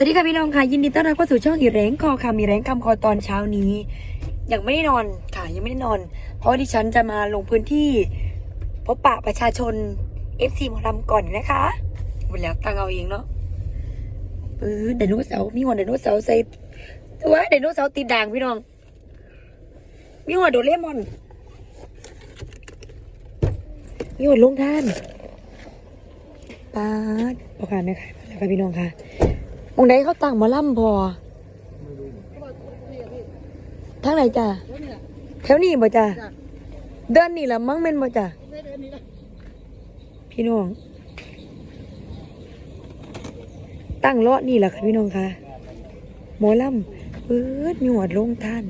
สวัสดีค่ะพี่น้องค่ะยินดีต้อนรับเข้าสู่ช่องอีแรงคอค่ะมีแรงคำคอตอนเช้านี้ยังไม่ได้นอนค่ะยังไม่ได้นอน เพราะว่าดิฉันจะมาลงพื้นที่พบปะประชาชน FC หมอลำก่อนนะคะหมดแล้วตั้งเอาเองเนาะเออไดโนเสาร์มีหัวไดโนเสาร์ใส่ตัวไดโนเสาร์ติดด่างพี่น้อง มีหัวโดเรมอน มีหัวลงท่านปาดพอค่ะแม่ค่ะแล้วค่ะพี่น้องค่ะ องค์ใดเขาตั้งหมาล่ำพอทางไหนจ้ะแถวนี้บ่จ้ะเดินนี่ละมั้งแม่นบ่จ้ะพี่น้อง ตั้งเลาะนี่แหละค่ะพี่น้องค่ะหมอลำเปิดหนวดลงท่าน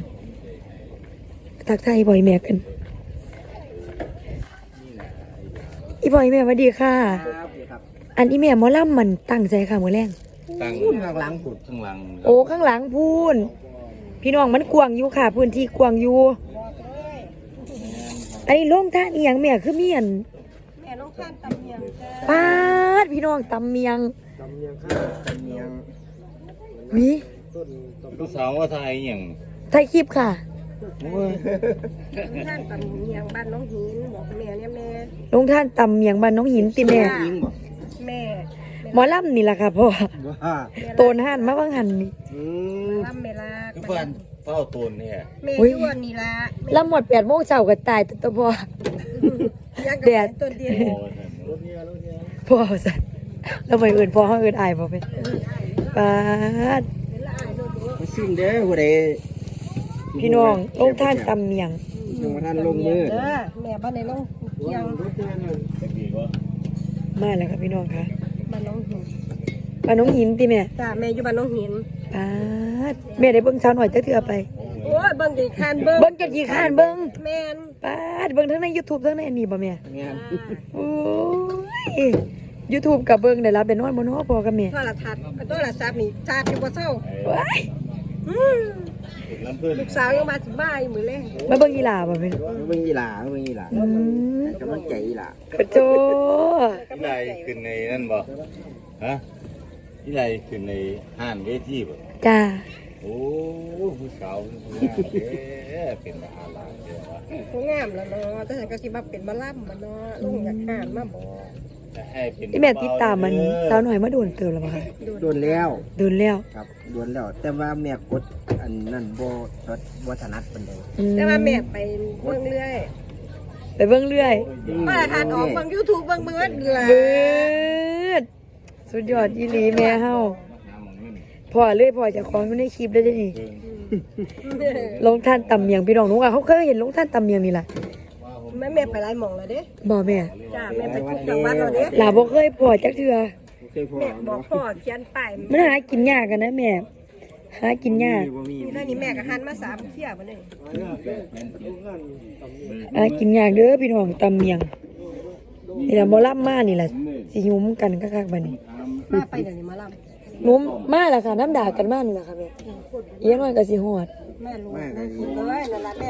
ทักทายบ่อยแม่กันอีบ่อยแม่สวัสดีค่ะครับครับอันอีแม่หมอลำมันตั้งใจค่ะมือแรง ตั้งพูดข้างหลังผุดข้างหลังโอ้ข้างหลังพูน พี่น้องมันกวางอยู่ค่ะ พื้นที่กวางอยู่อันนี้โล่งท่านอีหยังแม่คือเมียนแม่น้องข้ามตำเมียงจ้าปาดพี่น้องตำเมียงตำเมียงข้าวตำเมียงวิต้นตำลูกสาวว่าไทยอหย่างไทยคลิปค่ะโอ้ยข้ามตำเมียงบ้านน้องหินบอกแม่เนี่ยแม่ลงท่านตำเมียงบ้านน้องหินติแม่ยิงบ่แม่ หมอลำนี่แหละค่ะพ่อว่าโตนห่านมาบางหันนี่อืมลำเมลาคือเพื่อนเฝ้าตูนเนี่ยแม่อุ๊ยยวนนี่ละลำหมดแปดโมงเช้าก็ตายแต่ตัวพ่อยังแดกับดต้นเดียวโอ้ยรถเนี้ยรถเนี้ยพ่อสันแล้วไปอื่นพ่อเขาอื่นอายพ่อไปปาดมาซิ่งเด้อผู้ใดพี่น้องลงท่านตำเมียงยังมาท่านลงมือเด้อแม่บ้านในน้องเคียงรถเนี้ยเนี่ยจะดีก็มาแล้วครับพี่น้องค่ะ บ้านน้องหินบ้านน้องหินติแม่จ้าแม่อยู่บ้านน้องหินปาดแม่ได้เบิ่งเช้าหน่อยจะเถื่อไป โอ้ยเบิ่งกี่คันเบิ่งเบิ่งจนกี่ข้านเบิ่งแม่นปาดเบิ่งทั้งใน YouTube ทั้งในอันนี้บ่แม่งานโอ้ย YouTube กับเบิ่งได้รับเป็นนอนบ่เนาะพ่อกับแม่โทรทัศน์โทรศัพท์นี่ชาร์จอยู่บ่เศร้าว้ายอืมถึงน้ำเพื่อน ลูกสาวยังมาถึงบ้านอยู่มื้อแรกมาเบิ่งอีหลาบ่แม่เบิ่งยีหลาเบิ่งยีหลาอืมกำลังใจยีหลาปะโจที่ไรขึ้นในนั่นบ่ฮะที่ไรขึ้นในห้านเวทีบ่จ้าโอ้ผู้สาวผู้งามเด้อเป็นดาราเด้อวะผู้งามแล้วเนาะแต่ฉันก็สิมาเป็นมาล่ำมาเนาะลุงอยากอ่านมาบอกจะให้เป็นที่แม่ติดตามมันสาวหน่อยมาโดนเติมแล้วบ่คะโดนแล้วโดนแล้วครับ โดนแล้ว แต่ว่าแม่กดอันนั่นบ่รถบ่ถนัดปานใดอืแต่ว่าแม่ไปเบิ่งเรื่อยไปเบิ่งเรื่อยมาทานออกเบิ่ง YouTube เบิ่งเบิ่งหลาเบิดสุดยอดอีหลีแม่เฮาน้ำมองเงินพ่อเลยพ่อเจะของอยู่ในคลิปได้วเด้นี่เบิ่งลงท่านตำเมียงพี่น้องหนูอะเขาเคยเห็นลงท่านตำเมียงนี่ล่ะว่าผมแม่แม่ไปหลายหม่องแล้วเด้บ่แม่จ้าแม่ไปทุกจังหวัดแล้วเด้หลาบ่เคยพอจักเทื่อ เคยพอแม่บอกพ่อเขียนป้ายมันหากินยากกันนะแม่หากินยากบ่มีนี่แล้วนี่แม่ก็หันมาสามเที่ยวมาเลยหากินยากเด้อพี่น้องตำเมียงนี่ล่ะบ่ล่ำมานี่ล่ะสิหุมกันคักๆบัดนี้มาไปเดี๋ยวนี้มาล่หนุมมาแล้วค่ะน้ำด่ากันมานี่ล่ะค่ะแม่เอียน้อยก็สิฮอดำแม่รู้นะเลยนั่นล่ะแม่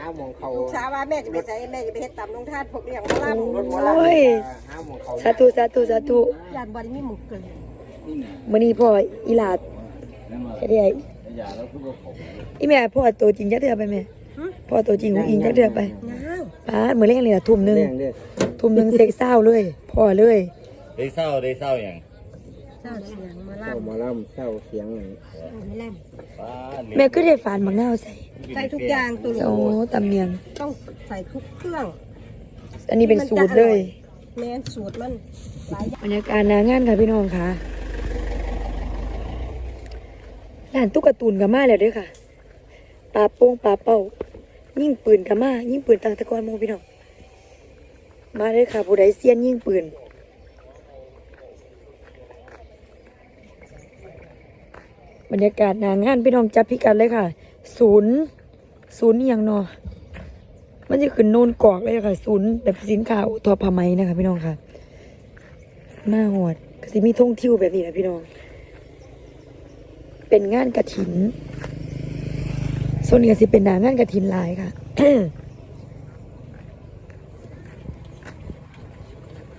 หาหมองเขาลูกสาวว่าแม่จะไปใส่แม่จะไปเฮ็ดตำลงทานพวกเลี้ยงมาล่ำรถหมอลำโอ้ยหาหมองเขาสาธุสาธุสาธุยานบ่ได้มีหมู่เกินมื้อนี้พ่ออีหลาดจะได้อย่าแล้วคือว่าผมอีแม่พ่อตัวจริงจักเทื่อไปแม่พ่อตัวจริงของอิงจักเทื่อไปน้าวป้าดมื้อแรกเลยล่ะทุ่มหนึงแรงเด้อทุ่มหนึงเซ็กเศร้าเลย พ่อเลย ได้เศร้าได้เศร้าอย่าง เจ้าเสียงมาเศร้าล่ำหมอลำเศร้าเสียงนั่นมาล่ป้าแม่ก็ได้ฝานบักนาวใส่ำใส่ทุกอย่างตัวโอ้นี้ตำเนียง ต้องใส่ทุกเครื่อง อันนี้เป็นสูตรเลย แม่นสูตรมันหลายอย่างบรรยากาศหนางานค่ะพี่น้องค่ะร้านตุ๊กตาตูนกับมาแล้วเด้วยค่ะปลาโป้งปลาเป้า ยิ่งปืนกับมา ยิ่งปืนต่างตะกอนหมูพี่น้อง มาเลยค่ะผู้ใดเซียนยิ่งปืน บรรยากาศหนางานพี่น้องจับพิกัดเลยค่ะ ศูนย์ศูนย์อย่างเนอมันจะขึ้นโนนกอกเลยค่ะ ศูนย์แบบสินค้าอุทอผ้าไหมนะคะ พี่น้องค่ะหน้าหอดก็สิมีท่องเที่ยวแบบนี้นะพี่น้อง เป็นงานกระถินส่วนนี้ก็สิเป็นหนางานกระถินลายค่ะ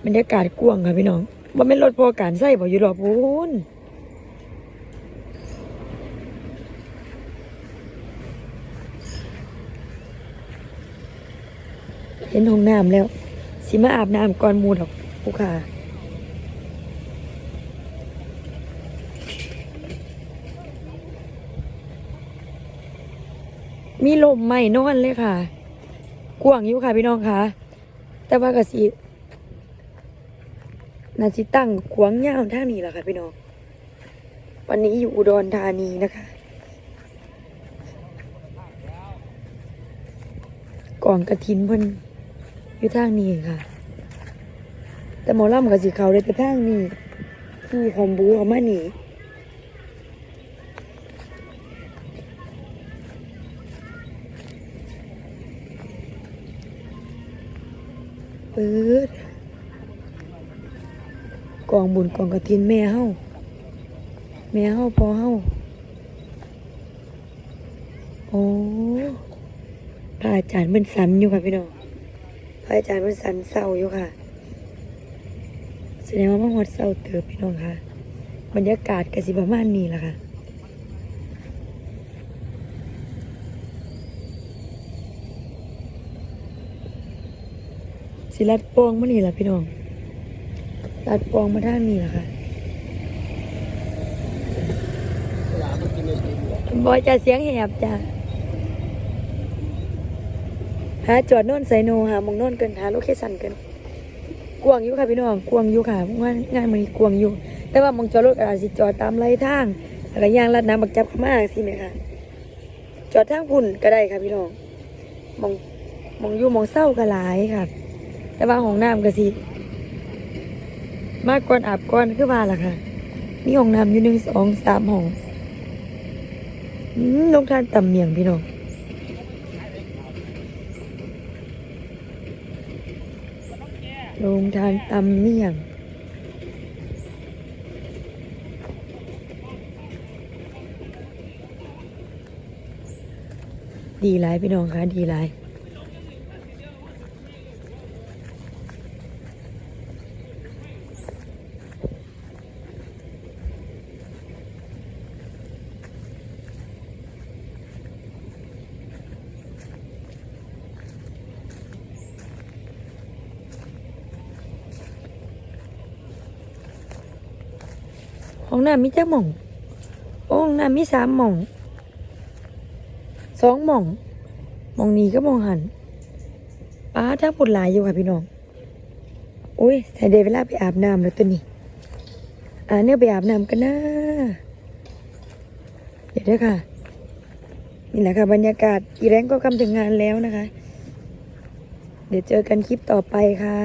บรรยากาศกว้างค่ะพี่น้องว่าไม่นรถพอการใส่บ่อยู่หรอพูน เห็นห้องน้ำแล้วสิมาอาบน้ำก่อนมูดอกผู้ค่ะมีลมใหม่นอนเลยค่ะ กว้างอยู่ค่ะพี่น้องค่ะ แต่ว่ากะสินาสิตั้งขวางยาวทานี้แหละค่ะพี่น้อง วันนี้อยู่อุดรธานีนะคะกองกระถินเพิ่น อยู่ทางนี้ค่ะ แต่หมอลำกับสีเขาเลยแต่ทางนี้ที่คอมบูเขามาหนีเปิดกองบุญกองกระถินแม่เฮาแม่เฮาพอเฮาโอ้พระอาจารย์มันสันอยู่ค่ะพี่น้อง อาจารย์มันสันเศร้าอยู่ค่ะ แสดงว่ามาฮอดเศร้าเติบพี่น้องค่ะ บรรยากาศกสิประมาณนี้ล่ะค่ะสิลัดปองมานี่ล่ะพี่น้องลัดปองมาทางนี้ล่ะค่ะบอยจะเสียงแหบจ้ะ หาจอดโน่นใส่โนหามองโน่นเกินหาโลเคชั่นเกินกวางอยู่ค่ะพี่น้องกวางอยู่ค่ะว่างานมันนี้กวางอยู่ แต่ว่ามองจอดรถก็อาจสิจอดตามไรทางแล้วก็ย่างลัดน้ำบักจับเข้ามาสิไหมคะจอดทางพุ่นก็ได้ค่ะพี่น้องมองมองอยู่มองเศร้าก็หลายค่ะ แต่ว่าห้องน้ำก็สิมากก่อนอาบก่อนคือว่าล่ะค่ะ มีห้องน้ำอยู่หนึ่งสองสามห้องอืมลงทานต่ำเมียงพี่น้อง โรงทานตำเมี่ยง ดีหลายพี่น้องคะดีหลาย องน้ำมีจักหม่ององน้ำมีสามหม่องสองหม่องหม่องนี้ก็มองหันป้าถ้าพูดหลายอยู่ค่ะพี่น้องอุ้ยแต่เดวเวลาไปอาบน้ำแล้วตัวนี้อ่าเนี่ยไปอาบน้ำกันนะเดี๋ยวเด้อค่ะนี่แหละค่ะบรรยากาศอีแรงก็กำถึงงานแล้วนะคะ เดี๋ยวเจอกันคลิปต่อไปค่ะ